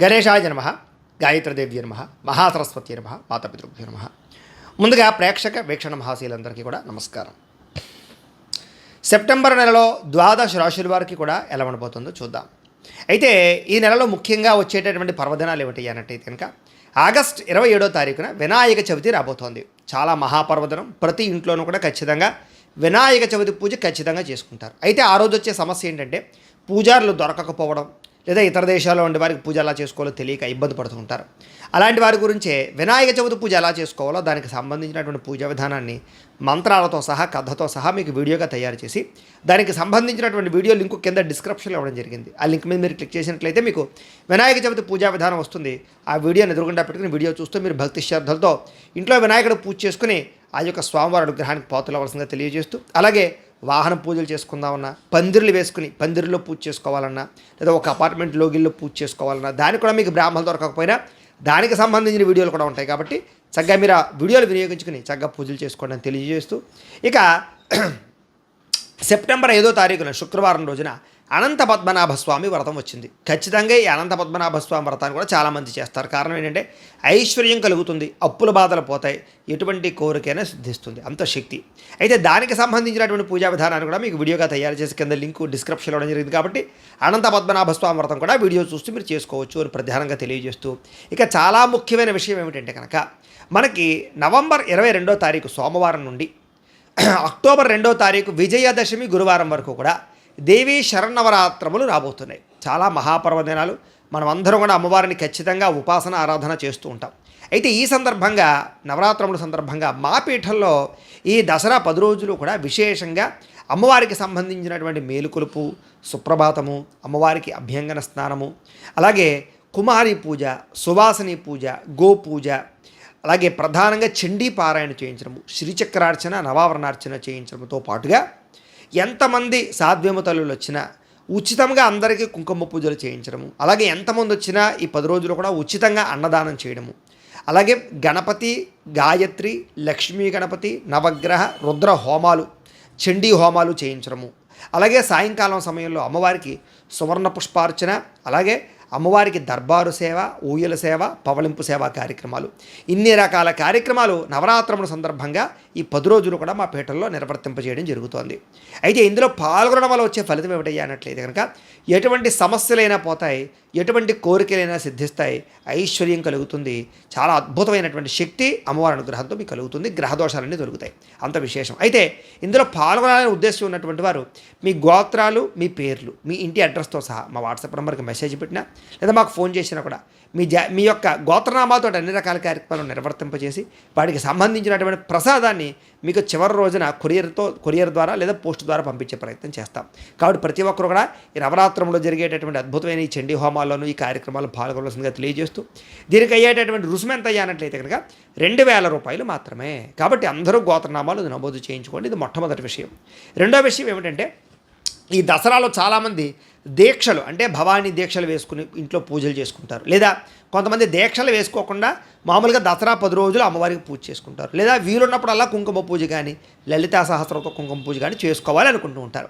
గణేశాయ నమ గాయత్రదేవ్య నమ మహాసరస్వతి నమ మాతాపితృభ్యో నమ. ముందుగా ప్రేక్షక వీక్షణ మహాశీలందరికీ కూడా నమస్కారం. సెప్టెంబర్ నెలలో ద్వాదశ రాశుల వారికి కూడా ఎలా ఉండబోతుందో చూద్దాం. అయితే ఈ నెలలో ముఖ్యంగా వచ్చేటటువంటి పర్వదినాలు ఏమిటి అన్నట్టయితే కనుక ఆగస్ట్ ఇరవై ఏడో తారీఖున వినాయక చవితి రాబోతోంది. చాలా మహాపర్వదినం ప్రతి ఇంట్లోనూ కూడా ఖచ్చితంగా వినాయక చవితి పూజ ఖచ్చితంగా చేసుకుంటారు. అయితే ఆ రోజు వచ్చే సమస్య ఏంటంటే పూజారులు దొరకకపోవడం లేదా ఇతర దేశాల్లో ఉండే వారికి పూజ ఎలా చేసుకోవాలో తెలియక ఇబ్బంది పడుతూ ఉంటారు. అలాంటి వారి గురించే వినాయక చవితి పూజ ఎలా చేసుకోవాలో దానికి సంబంధించినటువంటి పూజా విధానాన్ని మంత్రాలతో సహా కథతో సహా మీకు వీడియోగా తయారు చేసి దానికి సంబంధించినటువంటి వీడియో లింక్ కింద డిస్క్రిప్షన్లో ఇవ్వడం జరిగింది. ఆ లింక్ మీద మీరు క్లిక్ చేసినట్లయితే మీకు వినాయక చవితి పూజా విధానం వస్తుంది. ఆ వీడియోని ఎదురుగుండా పెట్టుకుని వీడియో చూస్తూ మీరు భక్తి శ్రద్ధలతో ఇంట్లో వినాయకుడు పూజ చేసుకుని ఆ యొక్క స్వామివారి అనుగ్రహానికి పాతులవలసిందిగా తెలియజేస్తూ అలాగే వాహన పూజలు చేసుకుందామన్నా పందిర్లు వేసుకుని పందిరిలో పూజ చేసుకోవాలన్నా లేదా ఒక అపార్ట్మెంట్ లోగిల్లో పూజ చేసుకోవాలన్నా దానికి కూడా మీకు బ్రాహ్మణులు దొరకకపోయినా దానికి సంబంధించిన వీడియోలు కూడా ఉంటాయి కాబట్టి చక్కగా మీరు ఆ వీడియోలు వినియోగించుకుని చక్కగా పూజలు చేసుకోండి అని తెలియజేస్తూ. ఇక సెప్టెంబర్ ఐదో తారీఖున శుక్రవారం రోజున అనంత పద్మనాభస్వామి వ్రతం వచ్చింది. ఖచ్చితంగా ఈ అనంత పద్మనాభస్వామి వ్రతాన్ని కూడా చాలామంది చేస్తారు. కారణం ఏంటంటే ఐశ్వర్యం కలుగుతుంది అప్పుల బాధలు పోతాయి ఎటువంటి కోరికైనా సిద్ధిస్తుంది. అంత శక్తి. అయితే దానికి సంబంధించినటువంటి పూజా విధానాన్ని కూడా మీకు వీడియోగా తయారు చేసి కింద లింక్ డిస్క్రిప్షన్లో ఇవ్వడం జరిగింది కాబట్టి అనంత పద్మనాభస్వామి వ్రతం కూడా వీడియో చూస్తూ మీరు చేసుకోవచ్చు అని ప్రధానంగా తెలియజేస్తూ. ఇక చాలా ముఖ్యమైన విషయం ఏమిటంటే కనుక మనకి నవంబర్ ఇరవై రెండో తారీఖు సోమవారం నుండి అక్టోబర్ రెండో తారీఖు విజయదశమి గురువారం వరకు కూడా దేవీ శరణవరాత్రములు రాబోతున్నాయి. చాలా మహాపర్వదినాలు. మనం అందరం కూడా అమ్మవారిని ఖచ్చితంగా ఉపాసన ఆరాధన చేస్తూ ఉంటాం. అయితే ఈ సందర్భంగా నవరాత్రముల సందర్భంగా మా పీఠంలో ఈ దసరా పది రోజులు కూడా విశేషంగా అమ్మవారికి సంబంధించినటువంటి మేలుకొలుపు సుప్రభాతము అమ్మవారికి అభ్యంగన స్నానము అలాగే కుమారి పూజ సువాసని పూజ గోపూజ అలాగే ప్రధానంగా చండీ పారాయణ చేయించడము శ్రీచక్రార్చన నవావరణార్చన చేయించడంతో పాటుగా ఎంతమంది సాధ్యము తల్లులు వచ్చినా ఉచితంగా అందరికీ కుంకుమ పూజలు చేయించడము అలాగే ఎంతమంది వచ్చినా ఈ పది రోజులు కూడా ఉచితంగా అన్నదానం చేయడము అలాగే గణపతి గాయత్రి లక్ష్మీ గణపతి నవగ్రహ రుద్ర హోమాలు చండీ హోమాలు చేయించడము అలాగే సాయంకాలం సమయంలో అమ్మవారికి సువర్ణ పుష్పార్చన అలాగే అమ్మవారికి దర్బారు సేవ ఊయల సేవ పవళింపు సేవ కార్యక్రమాలు. ఇన్ని రకాల కార్యక్రమాలు నవరాత్రముల సందర్భంగా ఈ పది రోజులు కూడా మా పీఠంలో నిర్వర్తింపజేయడం జరుగుతోంది. అయితే ఇందులో పాల్గొనడం వల్ల వచ్చే ఫలితం ఏమిటయ్యా అన్నట్లయితే కనుక ఎటువంటి సమస్యలైనా పోతాయి ఎటువంటి కోరికలైనా సిద్ధిస్తాయి ఐశ్వర్యం కలుగుతుంది. చాలా అద్భుతమైనటువంటి శక్తి అమ్మవారి అనుగ్రహంతో మీకు కలుగుతుంది గ్రహదోషాలన్నీ దొరుకుతాయి అంత విశేషం. అయితే ఇందులో పాల్గొనాలనే ఉద్దేశం ఉన్నటువంటి వారు మీ గోత్రాలు మీ పేర్లు మీ ఇంటి అడ్రస్తో సహా మా వాట్సాప్ నెంబర్కి మెసేజ్ పెట్టినా లేదా మాకు ఫోన్ చేసినా కూడా మీ జా మీ యొక్క గోత్రనామాతో అన్ని రకాల కార్యక్రమాలు నిర్వర్తింపజేసి వాటికి సంబంధించినటువంటి ప్రసాదాన్ని మీకు చివరి రోజున కొరియర్తో కొరియర్ ద్వారా లేదా పోస్ట్ ద్వారా పంపించే ప్రయత్నం చేస్తాం. కాబట్టి ప్రతి ఒక్కరు కూడా ఈ నవరాత్రంలో జరిగేటటువంటి అద్భుతమైన ఈ చండీ హోమాల్లోనూ ఈ కార్యక్రమాలు పాల్గొనవలసిందిగా తెలియజేస్తూ దీనికి అయ్యేటటువంటి రుసుము ఎంత అయ్యానట్లయితే కనుక రెండు వేల రూపాయలు మాత్రమే. కాబట్టి అందరూ గోత్రనామాలు నమోదు చేయించుకోండి. ఇది మొట్టమొదటి విషయం. రెండో విషయం ఏమిటంటే ఈ దసరాలో చాలామంది దీక్షలు అంటే భవానీ దీక్షలు వేసుకుని ఇంట్లో పూజలు చేసుకుంటారు. లేదా కొంతమంది దీక్షలు వేసుకోకుండా మామూలుగా దసరా పది రోజులు అమ్మవారికి పూజ చేసుకుంటారు. లేదా వీలున్నప్పుడల్లా కుంకుమ పూజ కానీ లలితా సహస్రంతో కుంకుమ పూజ కానీ చేసుకోవాలి అనుకుంటూ ఉంటారు.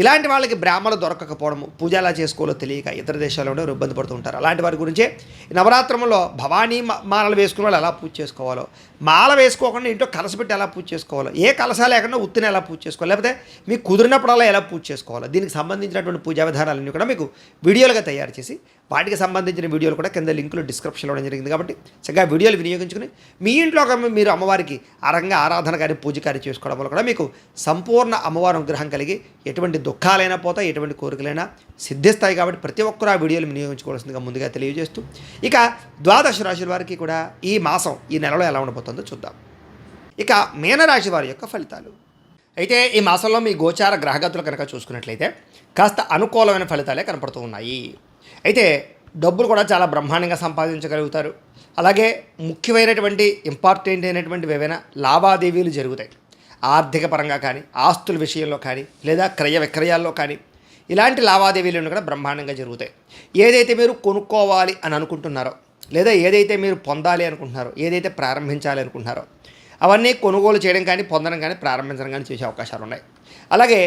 ఇలాంటి వాళ్ళకి బ్రాహ్మణులు దొరకకపోవడము పూజ ఎలా చేసుకోవాలో తెలియక ఇతర దేశాల్లో ఇబ్బంది పడుతూ ఉంటారు. అలాంటి వారి గురించే నవరాత్రంలో భవానీ మాలలు వేసుకునే వాళ్ళు ఎలా పూజ చేసుకోవాలో మాల వేసుకోకుండా ఇంట్లో కలసపెట్టి ఎలా పూజ చేసుకోవాలో ఏ కలస లేకుండా ఉత్తిని ఎలా పూజ చేసుకోవాలి లేకపోతే మీకు కుదిరినప్పుడల్లా ఎలా పూజ చేసుకోవాలో దీనికి సంబంధించినటువంటి పూజా విధానాలన్నీ కూడా మీకు వీడియోలుగా తయారు చేసి వాటికి సంబంధించిన వీడియోలు కూడా కింద లింకులు డిస్క్రిప్షన్లో ఇవ్వడం జరిగింది. కాబట్టి చక్కగా వీడియోలు వినియోగించుకుని మీ ఇంట్లో ఒక మీరు అమ్మవారికి అరంగా ఆరాధన కానీ పూజ కానీ చేసుకోవడం వల్ల కూడా మీకు సంపూర్ణ అమ్మవారి అనుగ్రహం కలిగి ఎటువంటి దుఃఖాలైనా పోతాయి ఎటువంటి కోరికలైనా సిద్ధిస్తాయి. కాబట్టి ప్రతి ఒక్కరు ఆ వీడియోలు వినియోగించుకోవాల్సిందిగా ముందుగా తెలియజేస్తూ ఇక ద్వాదశ రాశుల వారికి కూడా ఈ మాసం ఈ నెలలో ఎలా ఉండబోతుందో చూద్దాం. ఇక మీనరాశి వారి యొక్క ఫలితాలు. అయితే ఈ మాసంలో మీ గోచార గ్రహగతులు కనుక చూసుకున్నట్లయితే కాస్త అనుకూలమైన ఫలితాలే కనపడుతూ ఉన్నాయి. అయితే డబ్బులు కూడా చాలా బ్రహ్మాండంగా సంపాదించగలుగుతారు. అలాగే ముఖ్యమైనటువంటి ఇంపార్టెంట్ అయినటువంటి ఏవైనా లావాదేవీలు జరుగుతాయి. ఆర్థిక పరంగా కానీ ఆస్తుల విషయంలో కానీ లేదా క్రయ విక్రయాల్లో కానీ ఇలాంటి లావాదేవీలు కూడా బ్రహ్మాండంగా జరుగుతాయి. ఏదైతే మీరు కొనుక్కోవాలి అని అనుకుంటున్నారో లేదా ఏదైతే మీరు పొందాలి అనుకుంటున్నారో ఏదైతే ప్రారంభించాలి అనుకుంటున్నారో అవన్నీ కొనుగోలు చేయడం కానీ పొందడం కానీ ప్రారంభించడం కానీ చేసే అవకాశాలు ఉన్నాయి. అలాగే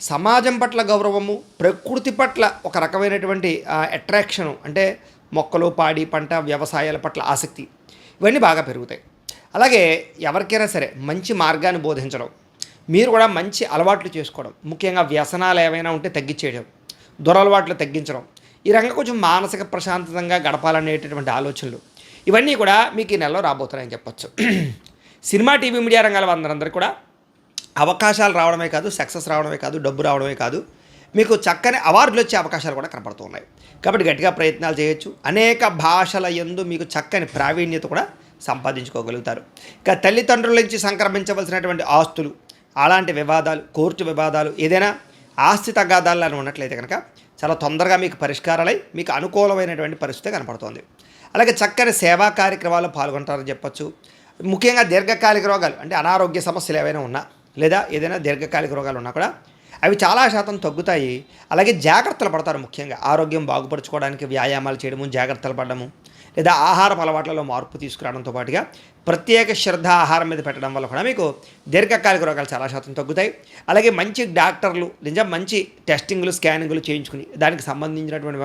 సమాజం పట్ల గౌరవము ప్రకృతి పట్ల ఒక రకమైనటువంటి అట్రాక్షను అంటే మొక్కలు పాడి పంట వ్యవసాయాల పట్ల ఆసక్తి ఇవన్నీ బాగా పెరుగుతాయి. అలాగే ఎవరికైనా సరే మంచి మార్గాన్ని బోధించడం మీరు కూడా మంచి అలవాట్లు చేసుకోవడం ముఖ్యంగా వ్యసనాలు ఏవైనా ఉంటే తగ్గించేయడం దురలవాట్లు తగ్గించడం ఈ రంగం కొంచెం మానసిక ప్రశాంతంగా గడపాలనేటటువంటి ఆలోచనలు ఇవన్నీ కూడా మీకు ఈ నెలలో రాబోతున్నాయని చెప్పొచ్చు. సినిమా టీవీ మీడియా రంగాల అందరందరూ కూడా అవకాశాలు రావడమే కాదు సక్సెస్ రావడమే కాదు డబ్బు రావడమే కాదు మీకు చక్కని అవార్డులు వచ్చే అవకాశాలు కూడా కనపడుతూ ఉన్నాయి. కాబట్టి గట్టిగా ప్రయత్నాలు చేయొచ్చు. అనేక భాషల యందు మీకు చక్కని ప్రావీణ్యత కూడా సంపాదించుకోగలుగుతారు. ఇక తల్లిదండ్రుల నుంచి సంక్రమించవలసినటువంటి ఆస్తులు అలాంటి వివాదాలు కోర్టు వివాదాలు ఏదైనా ఆస్తి తగాదాలు అని ఉన్నట్లయితే కనుక చాలా తొందరగా మీకు పరిష్కారాలై మీకు అనుకూలమైనటువంటి పరిస్థితి కనపడుతోంది. అలాగే చక్కని సేవా కార్యక్రమాల్లో పాల్గొంటారని చెప్పొచ్చు. ముఖ్యంగా దీర్ఘకాలిక రోగాలు అంటే అనారోగ్య సమస్యలు ఏవైనా ఉన్నా లేదా ఏదైనా దీర్ఘకాలిక రోగాలు ఉన్నా కూడా అవి చాలా శాతం తగ్గుతాయి. అలాగే జాగ్రత్తలు పడతారు ముఖ్యంగా. ఆరోగ్యం బాగుపరచుకోవడానికి వ్యాయామాలు చేయడము జాగ్రత్తలు పడడము లేదా ఆహారపు అలవాట్లలో మార్పు తీసుకురావడంతో పాటుగా ప్రత్యేక శ్రద్ధ ఆహారం మీద పెట్టడం వల్ల కూడా మీకు దీర్ఘకాలిక రోగాలు చాలా శాతం తగ్గుతాయి. అలాగే మంచి డాక్టర్లు నిజం మంచి టెస్టింగ్లు స్కానింగ్లు చేయించుకుని దానికి సంబంధించినటువంటి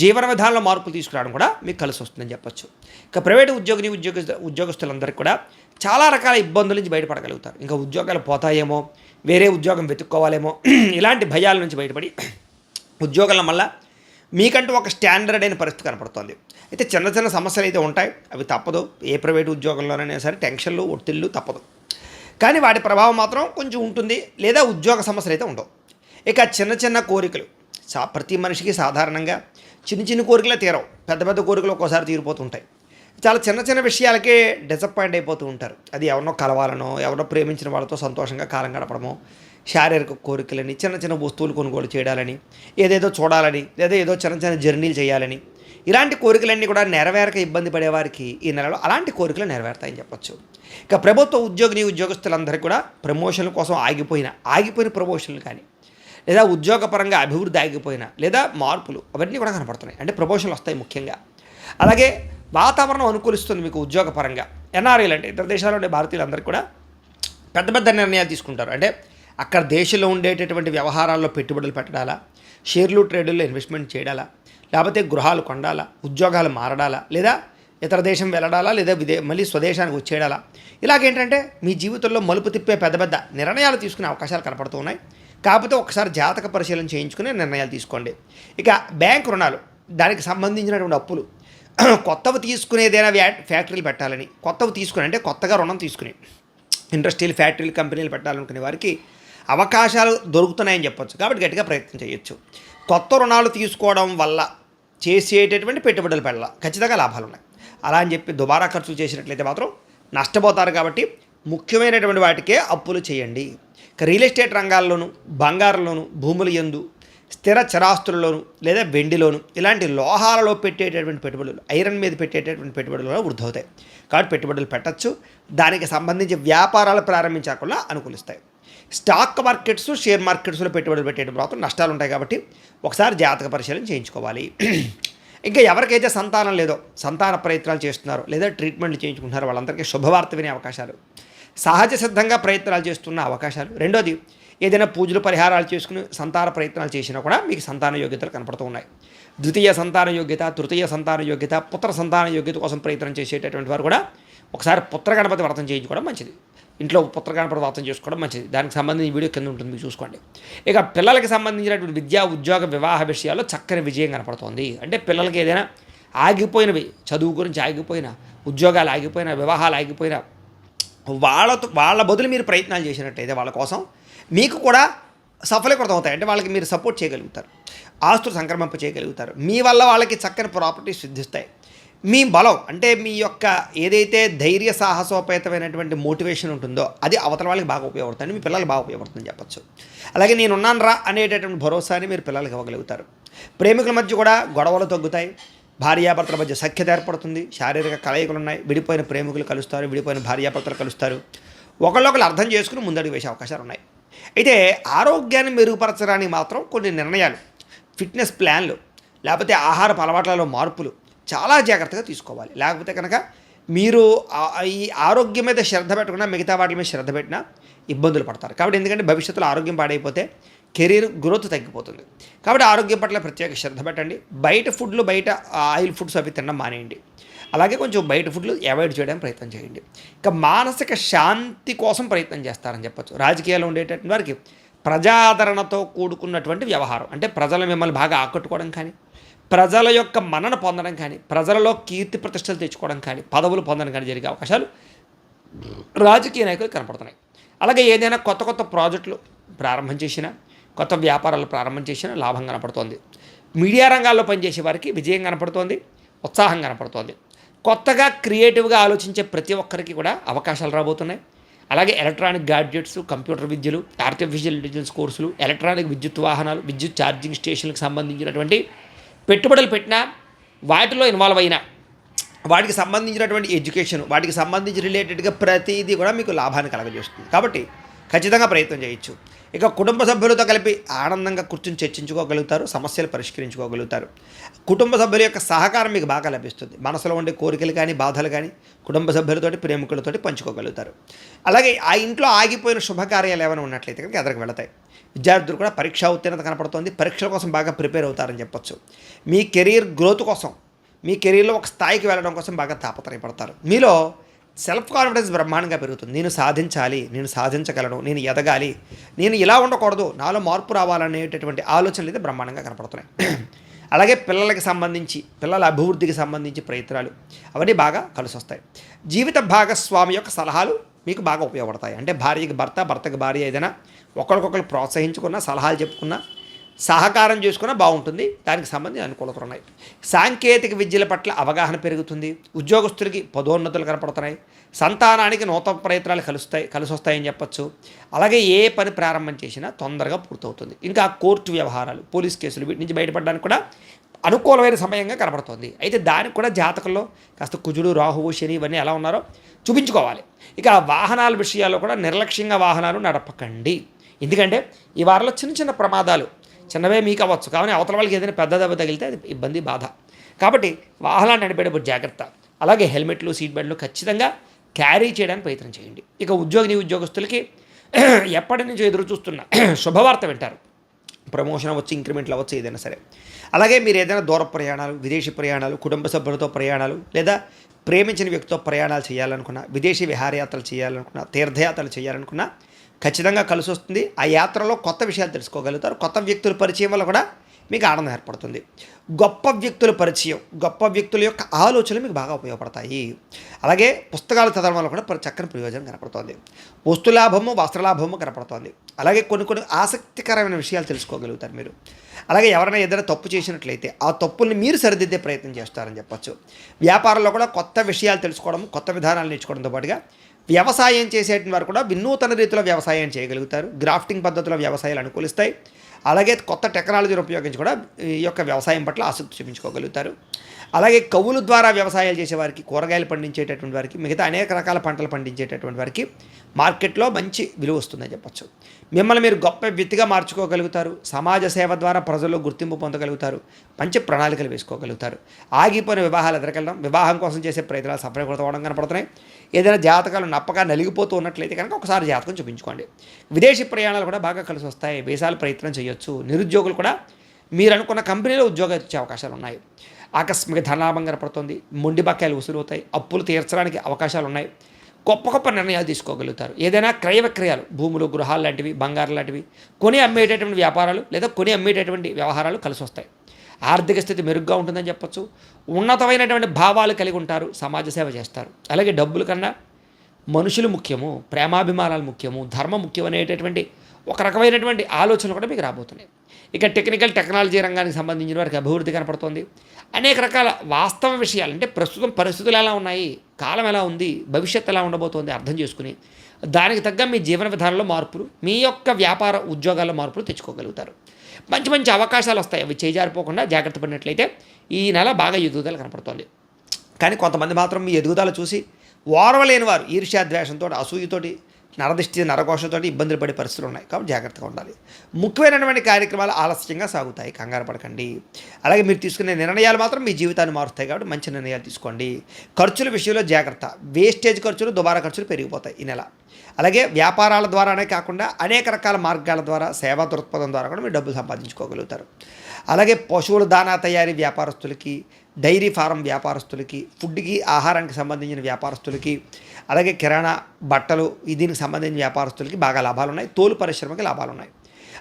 జీవన విధానంలో మార్పులు తీసుకురావడం కూడా మీకు కలిసి వస్తుందని చెప్పొచ్చు. ఇక ప్రైవేట్ ఉద్యోగిని ఉద్యోగ ఉద్యోగస్తులందరికీ కూడా చాలా రకాల ఇబ్బందుల నుంచి బయటపడగలుగుతారు. ఇంకా ఉద్యోగాలు పోతాయేమో వేరే ఉద్యోగం వెతుక్కోవాలేమో ఇలాంటి భయాల నుంచి బయటపడి ఉద్యోగాల వల్ల మీకంటూ ఒక స్టాండర్డ్ అయిన పరిస్థితి కనపడుతుంది. అయితే చిన్న చిన్న సమస్యలు అయితే ఉంటాయి. అవి తప్పదు. ఏ ప్రైవేట్ ఉద్యోగంలోనైనా సరే టెన్షన్లు ఒత్తిళ్ళు తప్పదు. కానీ వాటి ప్రభావం మాత్రం కొంచెం ఉంటుంది లేదా ఉద్యోగ సమస్యలు అయితే ఉండవు. ఇక చిన్న చిన్న కోరికలు. సా ప్రతి మనిషికి సాధారణంగా చిన్న చిన్న కోరికలే తీరవు. పెద్ద పెద్ద కోరికలు ఒక్కోసారి తీరిపోతుంటాయి. చాలా చిన్న చిన్న విషయాలకే డిసప్పాయింట్ అయిపోతూ ఉంటారు. అది ఎవరినో కలవాలనో ఎవరినో ప్రేమించిన వాళ్ళతో సంతోషంగా కాలం గడపడమో శారీరక కోరికలని చిన్న చిన్న వస్తువులు కొనుగోలు చేయడాలని ఏదేదో చూడాలని లేదా ఏదో చిన్న చిన్న జర్నీలు చేయాలని ఇలాంటి కోరికలన్నీ కూడా నెరవేరక ఇబ్బంది పడేవారికి ఈ నెలలో అలాంటి కోరికలు నెరవేరుతాయని చెప్పొచ్చు. ఇక ప్రభుత్వ ఉద్యోగిని ఉద్యోగస్తులందరికీ కూడా ప్రమోషన్ల కోసం ఆగిపోయిన ఆగిపోయిన ప్రమోషన్లు కానీ లేదా ఉద్యోగపరంగా అభివృద్ధి ఆగిపోయిన లేదా మార్పులు అవన్నీ కూడా కనపడుతున్నాయి. అంటే ప్రమోషన్లు వస్తాయి ముఖ్యంగా. అలాగే వాతావరణం అనుకూలిస్తుంది మీకు ఉద్యోగపరంగా. ఎన్ఆర్ఐలు అంటే ఇతర దేశాల్లో ఉండే భారతీయులందరూ కూడా పెద్ద పెద్ద నిర్ణయాలు తీసుకుంటారు. అంటే అక్కడ దేశంలో ఉండేటటువంటి వ్యవహారాల్లో పెట్టుబడులు పెట్టడాలా? షేర్లు ట్రేడుల్లో ఇన్వెస్ట్మెంట్ చేయడాలా? లేకపోతే గృహాలు కొండాలా ఉద్యోగాలు మారడాలా? లేదా ఇతర దేశం వెళ్ళడాలా? లేదా విదే మళ్ళీ స్వదేశానికి వచ్చేయడాలా? ఇలాగేంటంటే మీ జీవితంలో మలుపు తిప్పే పెద్ద పెద్ద నిర్ణయాలు తీసుకునే అవకాశాలు కనపడుతూ ఉన్నాయి. కాకపోతే ఒకసారి జాతక పరిశీలన చేయించుకుని నిర్ణయాలు తీసుకోండి. ఇక బ్యాంక్ రుణాలు దానికి సంబంధించినటువంటి అప్పులు. కొత్తవి తీసుకునేదైనా వ్యా ఫ్యాక్టరీలు పెట్టాలని. కొత్తవి తీసుకుని అంటే కొత్తగా రుణం తీసుకుని. ఇండస్ట్రియల్ ఫ్యాక్టరీలు కంపెనీలు పెట్టాలనుకునే వారికి అవకాశాలు దొరుకుతున్నాయని చెప్పొచ్చు. కాబట్టి గట్టిగా ప్రయత్నం చేయొచ్చు. కొత్త రుణాలు తీసుకోవడం వల్ల చేసేటటువంటి పెట్టుబడులు పెట్టాల ఖచ్చితంగా లాభాలు ఉన్నాయి. అలా అని చెప్పి దుబారా ఖర్చులు చేసినట్లయితే మాత్రం నష్టపోతారు కాబట్టి ముఖ్యమైనటువంటి వాటికే అప్పులు చేయండి. రియల్ ఎస్టేట్ రంగాల్లోనూ బంగారంలోను భూముల యందు స్థిర చరాస్తులలోను లేదా వెండిలోను ఇలాంటి లోహాలలో పెట్టేటటువంటి పెట్టుబడులు ఐరన్ మీద పెట్టేటటువంటి పెట్టుబడులు కూడా వృద్ధి కాబట్టి పెట్టుబడులు పెట్టచ్చు. దానికి సంబంధించి వ్యాపారాలు ప్రారంభించకుండా అనుకూలిస్తాయి. స్టాక్ మార్కెట్స్ షేర్ మార్కెట్స్లో పెట్టుబడులు పెట్టేటప్పుడు మాత్రం నష్టాలు ఉంటాయి కాబట్టి ఒకసారి జాతక పరిశీలన చేయించుకోవాలి. ఇంకా ఎవరికైతే సంతానం లేదో సంతాన ప్రయత్నాలు చేస్తున్నారో లేదా ట్రీట్మెంట్లు చేయించుకుంటున్నారో వాళ్ళందరికీ శుభవార్త వినే అవకాశాలు. సహజ సిద్ధంగా ప్రయత్నాలు చేస్తున్న అవకాశాలు. రెండోది ఏదైనా పూజలు పరిహారాలు చేసుకుని సంతాన ప్రయత్నాలు చేసినా కూడా మీకు సంతాన యోగ్యతలు కనపడుతూ ఉన్నాయి. ద్వితీయ సంతాన యోగ్యత తృతీయ సంతాన యోగ్యత పుత్ర సంతాన యోగ్యత కోసం ప్రయత్నం చేసేటటువంటి వారు కూడా ఒకసారి పుత్ర గణపతి వ్రతం చేయించుకోవడం మంచిది. ఇంట్లో పుత్ర గణపతి వ్రతం చేసుకోవడం మంచిది. దానికి సంబంధించిన వీడియో కింద ఉంటుంది మీరు చూసుకోండి. ఇక పిల్లలకి సంబంధించినటువంటి విద్యా ఉద్యోగ వివాహ విషయాల్లో చక్కని విజయం కనపడుతోంది. అంటే పిల్లలకి ఏదైనా ఆగిపోయినవి చదువు గురించి ఆగిపోయినా ఉద్యోగాలు ఆగిపోయినా వివాహాలు ఆగిపోయినా వాళ్ళతో వాళ్ళ బదులు మీరు ప్రయత్నాలు చేసినట్టయితే వాళ్ళ కోసం మీకు కూడా సఫలీకృతం అవుతాయి. అంటే వాళ్ళకి మీరు సపోర్ట్ చేయగలుగుతారు. ఆస్తులు సంక్రమింప చేయగలుగుతారు. మీ వల్ల వాళ్ళకి చక్కని ప్రాపర్టీస్ సిద్ధిస్తాయి. మీ బలం అంటే మీ యొక్క ఏదైతే ధైర్య సాహసోపేతమైనటువంటి మోటివేషన్ ఉంటుందో అది అవతల వాళ్ళకి బాగా ఉపయోగపడుతుంది. మీ పిల్లలకు బాగా ఉపయోగపడుతుందని చెప్పొచ్చు. అలాగే నేను ఉన్నాను రా అనేటటువంటి భరోసాని మీరు పిల్లలకి ఇవ్వగలుగుతారు. ప్రేమికుల మధ్య కూడా గొడవలు తగ్గుతాయి. భార్యాభర్తల మధ్య సఖ్యత ఏర్పడుతుంది. శారీరక కలయికలు ఉన్నాయి. విడిపోయిన ప్రేమికులు కలుస్తారు. విడిపోయిన భార్యాభర్తలు కలుస్తారు. ఒకళ్ళొకరు అర్థం చేసుకుని ముందడుగు వేసే అవకాశాలు ఉన్నాయి. అయితే ఆరోగ్యాన్ని మెరుగుపరచడానికి మాత్రం కొన్ని నిర్ణయాలు ఫిట్నెస్ ప్లాన్లు లేకపోతే ఆహారపు అలవాట్లలో మార్పులు చాలా జాగ్రత్తగా తీసుకోవాలి. లేకపోతే కనుక మీరు ఈ ఆరోగ్యం మీద శ్రద్ధ పెట్టకుండా మిగతా వాటి మీద శ్రద్ధ పెట్టినా ఇబ్బందులు పడతారు. కాబట్టి ఎందుకంటే భవిష్యత్తులో ఆరోగ్యం పాడైపోతే కెరీర్ గ్రోత్ తగ్గిపోతుంది. కాబట్టి ఆరోగ్యం పట్ల ప్రత్యేక శ్రద్ధ పెట్టండి. బయట ఫుడ్లు బయట ఆయిల్ ఫుడ్స్ అవి తినడం మానేయండి. అలాగే కొంచెం బయట ఫుడ్లు అవాయిడ్ చేయడానికి ప్రయత్నం చేయండి. ఇంకా మానసిక శాంతి కోసం ప్రయత్నం చేస్తారని చెప్పొచ్చు. రాజకీయాల్లో ఉండేటటువంటి వారికి ప్రజాదరణతో కూడుకున్నటువంటి వ్యవహారం. అంటే ప్రజలు మిమ్మల్ని బాగా ఆకట్టుకోవడం కానీ ప్రజల యొక్క మన్నన పొందడం కానీ ప్రజలలో కీర్తి ప్రతిష్టలు తెచ్చుకోవడం కానీ పదవులు పొందడం కానీ జరిగే అవకాశాలు రాజకీయ నాయకులు కనపడుతున్నాయి. అలాగే ఏదైనా కొత్త కొత్త ప్రాజెక్టులు ప్రారంభం చేసినా కొత్త వ్యాపారాలు ప్రారంభం చేసినా లాభం కనపడుతోంది. మీడియా రంగాల్లో పనిచేసే వారికి విజయం కనపడుతోంది ఉత్సాహం కనపడుతోంది. కొత్తగా క్రియేటివ్గా ఆలోచించే ప్రతి ఒక్కరికి కూడా అవకాశాలు రాబోతున్నాయి. అలాగే ఎలక్ట్రానిక్ గాడ్జెట్స్ కంప్యూటర్ విద్యలు ఆర్టిఫిషియల్ ఇంటెలిజెన్స్ కోర్సులు ఎలక్ట్రానిక్ విద్యుత్ వాహనాలు విద్యుత్ ఛార్జింగ్ స్టేషన్లకు సంబంధించినటువంటి పెట్టుబడులు పెట్టినా వాటిలో ఇన్వాల్వ్ అయినా వాటికి సంబంధించినటువంటి ఎడ్యుకేషన్ వాటికి సంబంధించి రిలేటెడ్గా ప్రతిదీ కూడా మీకు లాభాన్ని కలగజేస్తుంది. కాబట్టి ఖచ్చితంగా ప్రయత్నం చేయొచ్చు. ఇక కుటుంబ సభ్యులతో కలిపి ఆనందంగా కూర్చుని చర్చించుకోగలుగుతారు సమస్యలు పరిష్కరించుకోగలుగుతారు. కుటుంబ సభ్యుల యొక్క సహకారం మీకు బాగా లభిస్తుంది. మనసులో ఉండే కోరికలు కానీ బాధలు కానీ కుటుంబ సభ్యులతోటి ప్రేమికులతోటి పంచుకోగలుగుతారు. అలాగే ఆ ఇంట్లో ఆగిపోయిన శుభకార్యాలు ఏమైనా ఉన్నట్లయితే కనుక ఎదరికి వెళతాయి? విద్యార్థులు కూడా పరీక్షా ఉత్తీర్ణత కనపడుతుంది. పరీక్షల కోసం బాగా ప్రిపేర్ అవుతారని చెప్పొచ్చు. మీ కెరీర్ గ్రోత్ కోసం మీ కెరీర్లో ఒక స్థాయికి వెళ్ళడం కోసం బాగా తాపత్రయపడతారు. మీలో సెల్ఫ్ కాన్ఫిడెన్స్ బ్రహ్మాండంగా పెరుగుతుంది. నేను సాధించాలి నేను సాధించగలను నేను ఎదగాలి నేను ఇలా ఉండకూడదు నాలో మార్పు రావాలనేటటువంటి ఆలోచనలు అయితే బ్రహ్మాండంగా కనపడుతున్నాయి. అలాగే పిల్లలకి సంబంధించి పిల్లల అభివృద్ధికి సంబంధించి ప్రయత్నాలు అవన్నీ బాగా కలిసి వస్తాయి జీవిత భాగస్వామి యొక్క సలహాలు మీకు బాగా ఉపయోగపడతాయి. అంటే భార్యకి భర్త భర్తకి భార్య ఏదైనా ఒకరికొకరు ప్రోత్సహించుకున్నా సలహాలు చెప్పుకున్నా సహకారం చేసుకున్నా బాగుంటుంది. దానికి సంబంధించి అనుకూలతలు ఉన్నాయి. సాంకేతిక విద్యల పట్ల అవగాహన పెరుగుతుంది. ఉద్యోగస్తులకి పదోన్నతులు కనపడుతున్నాయి. సంతానానికి నూతన ప్రయత్నాలు కలుస్తాయి కలిసి వస్తాయని అలాగే ఏ పని ప్రారంభం చేసినా తొందరగా పూర్తవుతుంది. ఇంకా కోర్టు వ్యవహారాలు పోలీస్ కేసులు వీటి నుంచి బయటపడడానికి కూడా అనుకూలమైన సమయంగా కనపడుతుంది. అయితే దానికి కూడా జాతకంలో కాస్త కుజుడు రాహువు శని ఇవన్నీ ఎలా ఉన్నారో చూపించుకోవాలి. ఇక వాహనాల విషయాల్లో కూడా నిర్లక్ష్యంగా వాహనాలు నడపకండి. ఎందుకంటే ఈ వారంలో చిన్న చిన్న ప్రమాదాలు చిన్నవే మీకు అవ్వచ్చు కానీ అవతల వాళ్ళకి ఏదైనా పెద్ద దెబ్బ తగిలితే అది ఇబ్బంది బాధ. కాబట్టి వాహనాలు నడిపేటప్పుడు జాగ్రత్త. అలాగే హెల్మెట్లు సీట్ బెల్ట్లు ఖచ్చితంగా క్యారీ చేయడానికి ప్రయత్నం చేయండి. ఇక ఉద్యోగిని ఉద్యోగస్తులకి ఎప్పటి నుంచో ఎదురు చూస్తున్న శుభవార్త వింటారు. ప్రమోషన్ అవ్వచ్చు ఇంక్రిమెంట్లు అవ్వచ్చు ఏదైనా సరే. అలాగే మీరు ఏదైనా దూర ప్రయాణాలు విదేశీ ప్రయాణాలు కుటుంబ సభ్యులతో ప్రయాణాలు లేదా ప్రేమించిన వ్యక్తితో ప్రయాణాలు చేయాలనుకున్నా విదేశీ విహారయాత్రలు చేయాలనుకున్నా తీర్థయాత్రలు చేయాలనుకున్నా ఖచ్చితంగా కలిసి వస్తుంది. ఆ యాత్రలో కొత్త విషయాలు తెలుసుకోగలుగుతారు. కొత్త వ్యక్తుల పరిచయం వల్ల కూడా మీకు ఆనందం ఏర్పడుతుంది. గొప్ప వ్యక్తుల పరిచయం గొప్ప వ్యక్తుల యొక్క ఆలోచనలు మీకు బాగా ఉపయోగపడతాయి. అలాగే పుస్తకాలు చదవడం వల్ల కూడా చక్కని ప్రయోజనం కనపడుతుంది. వస్తులాభము వస్త్రలాభము కనపడుతుంది. అలాగే కొన్ని కొన్ని ఆసక్తికరమైన విషయాలు తెలుసుకోగలుగుతారు మీరు. అలాగే ఎవరైనా ఏదైనా తప్పు చేసినట్లయితే ఆ తప్పుల్ని మీరు సరిదిద్దే ప్రయత్నం చేస్తారని చెప్పచ్చు. వ్యాపారంలో కూడా కొత్త విషయాలు తెలుసుకోవడం కొత్త విధానాలు నేర్చుకోవడంతో పాటుగా వ్యవసాయం చేసేటువంటి వారు కూడా వినూతన రీతిలో వ్యవసాయం చేయగలుగుతారు. గ్రాఫ్టింగ్ పద్ధతిలో వ్యవసాయాలు అనుకూలిస్తాయి. అలాగే కొత్త టెక్నాలజీని ఉపయోగించి కూడా ఈ యొక్క వ్యవసాయం పట్ల ఆసక్తి చూపించుకోగలుగుతారు. అలాగే కవులు ద్వారా వ్యవసాయాలు చేసేవారికి కూరగాయలు పండించేటటువంటి వారికి మిగతా అనేక రకాల పంటలు పండించేటటువంటి వారికి మార్కెట్లో మంచి విలువ వస్తుందని చెప్పచ్చు. మిమ్మల్ని మీరు గొప్ప వ్యక్తిగా మార్చుకోగలుగుతారు. సమాజ సేవ ద్వారా ప్రజల్లో గుర్తింపు పొందగలుగుతారు. మంచి ప్రణాళికలు వేసుకోగలుగుతారు. ఆగిపోయిన వివాహాలు ఎదురకెళ్ళడం వివాహం కోసం చేసే ప్రయత్నాలు సఫలీకృతం కనపడుతున్నాయి. ఏదైనా జాతకాలు నప్పగా నలిగిపోతూ ఉన్నట్లయితే కనుక ఒకసారి జాతకం చూపించుకోండి. విదేశీ ప్రయాణాలు కూడా బాగా కలిసి వస్తాయి వీసాలు ప్రయత్నం చేయొచ్చు. నిరుద్యోగులు కూడా మీరు అనుకున్న కంపెనీలో ఉద్యోగాలు ఇచ్చే అవకాశాలు ఉన్నాయి. ఆకస్మిక ధనాభం కనపడుతుంది మొండి బకాయిలు వసూలవుతాయి. అప్పులు తీర్చడానికి అవకాశాలు ఉన్నాయి. గొప్ప గొప్ప నిర్ణయాలు తీసుకోగలుగుతారు. ఏదైనా క్రయ విక్రయాలు భూములు గృహాలు లాంటివి బంగారం లాంటివి కొని అమ్మేటటువంటి వ్యాపారాలు లేదా కొని అమ్మేటటువంటి వ్యవహారాలు కలిసి వస్తాయి ఆర్థిక స్థితి మెరుగ్గా ఉంటుందని చెప్పొచ్చు. ఉన్నతమైనటువంటి భావాలు కలిగి ఉంటారు సమాజ సేవ చేస్తారు. అలాగే డబ్బుల కన్నా మనుషులు ముఖ్యము ప్రేమాభిమానాలు ముఖ్యము ధర్మం ముఖ్యం అనేటటువంటి ఒక రకమైనటువంటి ఆలోచనలు కూడా మీకు రాబోతున్నాయి. ఇక టెక్నికల్ టెక్నాలజీ రంగానికి సంబంధించిన వారికి అభివృద్ధి కనపడుతుంది. అనేక రకాల వాస్తవ విషయాలు అంటే ప్రస్తుతం పరిస్థితులు ఎలా ఉన్నాయి కాలం ఎలా ఉంది భవిష్యత్తు ఎలా ఉండబోతోంది అర్థం చేసుకుని దానికి తగ్గ మీ జీవన విధానంలో మార్పులు మీ యొక్క వ్యాపార ఉద్యోగాల్లో మార్పులు తెచ్చుకోగలుగుతారు. మంచి మంచి అవకాశాలు వస్తాయి. అవి చేజారిపోకుండా జాగ్రత్త పడినట్లయితే ఈ నెల బాగా ఎదుగుదల కనపడుతోంది. కానీ కొంతమంది మాత్రం మీ ఎదుగుదల చూసి ఓర్వలేని వారు ఈర్ష్యాద్వేషంతో అసూయతోటి నరదిష్టి నరకోశంతో ఇబ్బందులు పడే పరిస్థితులు ఉన్నాయి. కాబట్టి జాగ్రత్తగా ఉండాలి. ముఖ్యమైనటువంటి కార్యక్రమాలు ఆలస్యంగా సాగుతాయి. కంగారు పడకండి. అలాగే మీరు తీసుకునే నిర్ణయాలు మాత్రం మీ జీవితాన్ని మారుస్తాయి కాబట్టి మంచి నిర్ణయాలు తీసుకోండి. ఖర్చుల విషయంలో జాగ్రత్త. వేస్టేజ్ ఖర్చులు దుబారా ఖర్చులు పెరిగిపోతాయి ఈ నెల. అలాగే వ్యాపారాల ద్వారానే కాకుండా అనేక రకాల మార్గాల ద్వారా సేవా దృక్పథం ద్వారా కూడా మీరు డబ్బులు సంపాదించుకోగలుగుతారు. అలాగే పశువుల దానా తయారీ వ్యాపారస్తులకి డైరీ ఫారం వ్యాపారస్తులకి ఫుడ్కి ఆహారానికి సంబంధించిన వ్యాపారస్తులకి అలాగే కిరాణా బట్టలు దీనికి సంబంధించిన వ్యాపారస్తులకి బాగా లాభాలు ఉన్నాయి. తోలు పరిశ్రమకి లాభాలు ఉన్నాయి.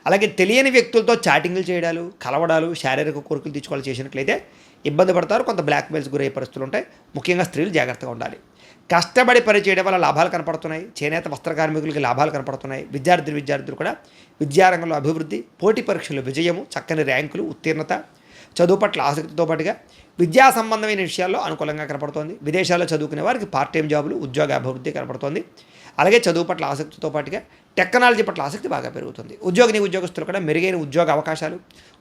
అలాగే తెలియని వ్యక్తులతో చాటింగ్లు చేయడాలు కలవడాలు శారీరక కోరికలు తీసుకోవాలి చేసినట్లయితే ఇబ్బంది పడతారు. కొంత బ్లాక్మెయిల్స్ గురయ్యే పరిస్థితులు ఉంటాయి. ముఖ్యంగా స్త్రీలు జాగ్రత్తగా ఉండాలి. కష్టపడి పని చేయడం వల్ల లాభాలు కనపడుతున్నాయి. చేనేత వస్త్ర కార్మికులకి లాభాలు కనపడుతున్నాయి. విద్యార్థులు విద్యార్థులు కూడా విద్యారంగంలో అభివృద్ధి పోటీ పరీక్షల్లో విజయము చక్కని ర్యాంకులు ఉత్తీర్ణత చదువు పట్ల ఆసక్తితో పాటుగా విద్యా సంబంధమైన విషయాల్లో అనుకూలంగా కనపడుతోంది. విదేశాల్లో చదువుకునే వారికి పార్ట్ టైం జాబులు ఉద్యోగ అభివృద్ధి కనపడుతోంది. అలాగే చదువు పట్ల ఆసక్తితో పాటుగా టెక్నాలజీ పట్ల ఆసక్తి బాగా పెరుగుతుంది. ఉద్యోగిని ఉద్యోగస్తులు కూడా మెరుగైన ఉద్యోగ అవకాశాలు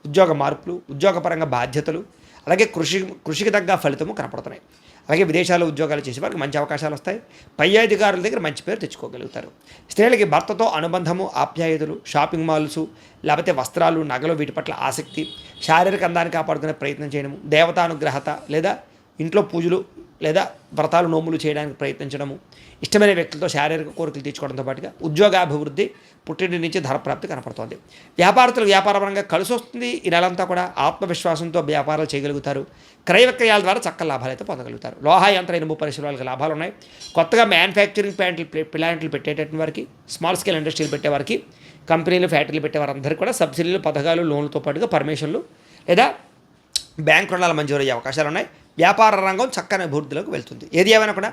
ఉద్యోగ మార్పులు ఉద్యోగపరంగా బాధ్యతలు అలాగే కృషి కృషికి తగ్గ ఫలితము కనపడుతున్నాయి. అలాగే విదేశాల్లో ఉద్యోగాలు చేసే వారికి మంచి అవకాశాలు వస్తాయి. పై అధికారుల దగ్గర మంచి పేరు తెచ్చుకోగలుగుతారు. స్త్రీలకి భర్తతో అనుబంధము ఆప్యాయతలు షాపింగ్ మాల్స్ లేకపోతే వస్త్రాలు నగలు వీటి పట్ల ఆసక్తి శారీరక అందాన్ని కాపాడుకునే ప్రయత్నం చేయడము దేవతానుగ్రహత లేదా ఇంట్లో పూజలు లేదా వ్రతాలు నోములు చేయడానికి ప్రయత్నించడము ఇష్టమైన వ్యక్తులతో శారీరక కోరికలు తీర్చుకోవడంతో పాటుగా ఉద్యోగాభివృద్ధి పుట్టింటి నుంచి ధనప్రాప్తి కనపడుతోంది. వ్యాపారస్తులు వ్యాపారపరంగా కలిసి వస్తుంది ఈ నెలంతా కూడా ఆత్మవిశ్వాసంతో వ్యాపారాలు చేయగలుగుతారు. క్రయ విక్రయాల ద్వారా చక్కని లాభాలు అయితే పొందగలుగుతారు. లోహా యంత్ర ఇనుము పరిశ్రమలకు లాభాలు ఉన్నాయి కొత్తగా మ్యానుఫ్యాక్చరింగ్ ప్లాంట్లు ప్లాంట్లు పెట్టేటటువంటి వారికి స్మాల్ స్కేల్ ఇండస్ట్రీలు పెట్టేవారికి కంపెనీలు ఫ్యాక్టరీలు పెట్టేవారందరికీ కూడా సబ్సిడీలు పథకాలు లోన్లతో పాటుగా పర్మిషన్లు లేదా బ్యాంక్ రుణాలు మంజూరయ్యే అవకాశాలు ఉన్నాయి. వ్యాపార రంగం చక్కని అభివృద్ధిలోకి వెళ్తుంది. ఏది ఏమైనా కూడా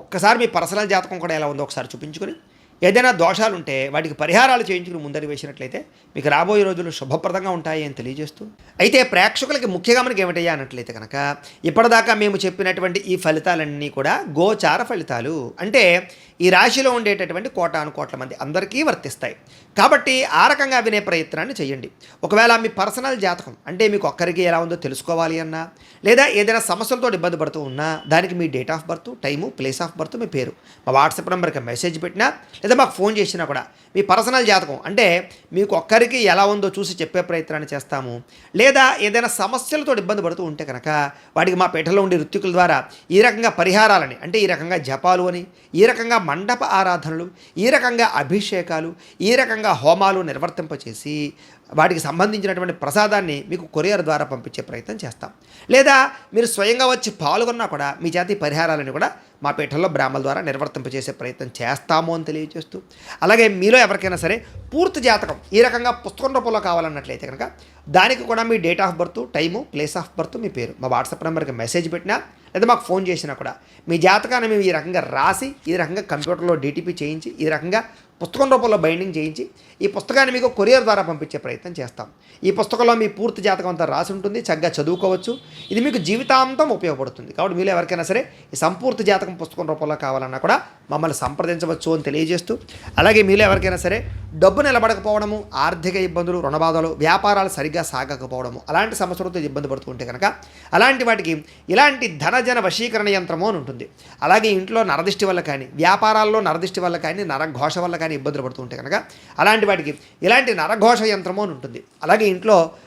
ఒక్కసారి మీ పర్సనల్ జాతకం కూడా ఎలా ఉందో ఒకసారి చూపించుకొని ఏదైనా దోషాలు ఉంటే వాటికి పరిహారాలు చేయించుకుని ముందరి వేసినట్లయితే మీకు రాబోయే రోజులు శుభప్రదంగా ఉంటాయి అని తెలియజేస్తూ అయితే ప్రేక్షకులకి ముఖ్యంగా మనకి ఏమిటయ్యా అన్నట్లయితే కనుక ఇప్పటిదాకా మేము చెప్పినటువంటి ఈ ఫలితాలన్నీ కూడా గోచార ఫలితాలు. అంటే ఈ రాశిలో ఉండేటటువంటి కోటాను కోట్ల మంది అందరికీ వర్తిస్తాయి. కాబట్టి ఆ రకంగా వినే ప్రయత్నాన్ని చేయండి. ఒకవేళ మీ పర్సనల్ జాతకం అంటే మీకు ఒక్కరికి ఎలా ఉందో తెలుసుకోవాలి అన్నా లేదా ఏదైనా సమస్యలతో ఇబ్బంది పడుతూ ఉన్నా దానికి మీ date of birth time place of birth మీ పేరు. మా వాట్సాప్ నెంబర్కి మెసేజ్ పెట్టినా లేదా మాకు ఫోన్ చేసినా కూడా మీ పర్సనల్ జాతకం అంటే మీకు ఒక్కరికి ఎలా ఉందో చూసి చెప్పే ప్రయత్నాన్ని చేస్తాము. లేదా ఏదైనా సమస్యలతో ఇబ్బంది పడుతూ ఉంటే కనుక వాటికి మా పీఠలో ఉండే ఋత్వికుల ద్వారా ఈ రకంగా పరిహారాలని అంటే ఈ రకంగా జపాలు అని ఈ రకంగా మండప ఆరాధనలు ఈ రకంగా అభిషేకాలు ఈ రకంగా హోమాలు నిర్వర్తింపచేసి వాటికి సంబంధించినటువంటి ప్రసాదాన్ని మీకు కొరియర్ ద్వారా పంపించే ప్రయత్నం చేస్తాం. లేదా మీరు స్వయంగా వచ్చి పాల్గొన్నా కూడా మీ జాతి పరిహారాలను కూడా మా పీఠంలో బ్రాహ్మల ద్వారా నిర్వర్తింపచేసే ప్రయత్నం చేస్తాము అని తెలియజేస్తూ అలాగే మీలో ఎవరికైనా సరే పూర్తి జాతకం ఈ రకంగా పుస్తకం రూపంలో కావాలన్నట్లయితే కనుక దానికి కూడా మీ date of birth time place of birth మీ పేరు మా వాట్సాప్ నెంబర్కి మెసేజ్ పెట్టినా లేదా మాకు ఫోన్ చేసినా కూడా మీ జాతకాన్ని మేము ఈ రకంగా రాసి ఈ రకంగా కంప్యూటర్లో డీటీపీ చేయించి ఈ రకంగా పుస్తకం రూపంలో బైండింగ్ చేయించి ఈ పుస్తకాన్ని మీకు కొరియర్ ద్వారా పంపించే ప్రయత్నం చేస్తాం. ఈ పుస్తకంలో మీ పూర్తి జాతకం అంతా రాసి ఉంటుంది చక్కగా చదువుకోవచ్చు. ఇది మీకు జీవితాంతం ఉపయోగపడుతుంది. కాబట్టి మీరు ఎవరికైనా సరే ఈ సంపూర్తి జాతకం పుస్తకం రూపంలో కావాలన్నా కూడా మమ్మల్ని సంప్రదించవచ్చు అని తెలియజేస్తూ అలాగే మీలో ఎవరికైనా సరే డబ్బు నిలబడకపోవడము ఆర్థిక ఇబ్బందులు రుణబాధలు వ్యాపారాలు సరిగ్గా సాగకపోవడము అలాంటి సమస్యలతో ఇబ్బంది పడుతూ ఉంటే కనుక అలాంటి వాటికి ఇలాంటి ధనజన వశీకరణ యంత్రము అని ఉంటుంది. అలాగే ఇంట్లో నరదిష్టి వల్ల కానీ వ్యాపారాల్లో నరదిష్టి వల్ల కానీ నరఘోష వల్ల కానీ ఇబ్బందులు పడుతూ ఉంటే కనుక అలాంటి వాటికి ఇలాంటి నరఘోష యంత్రము అని ఉంటుంది. అలాగే ఇంట్లో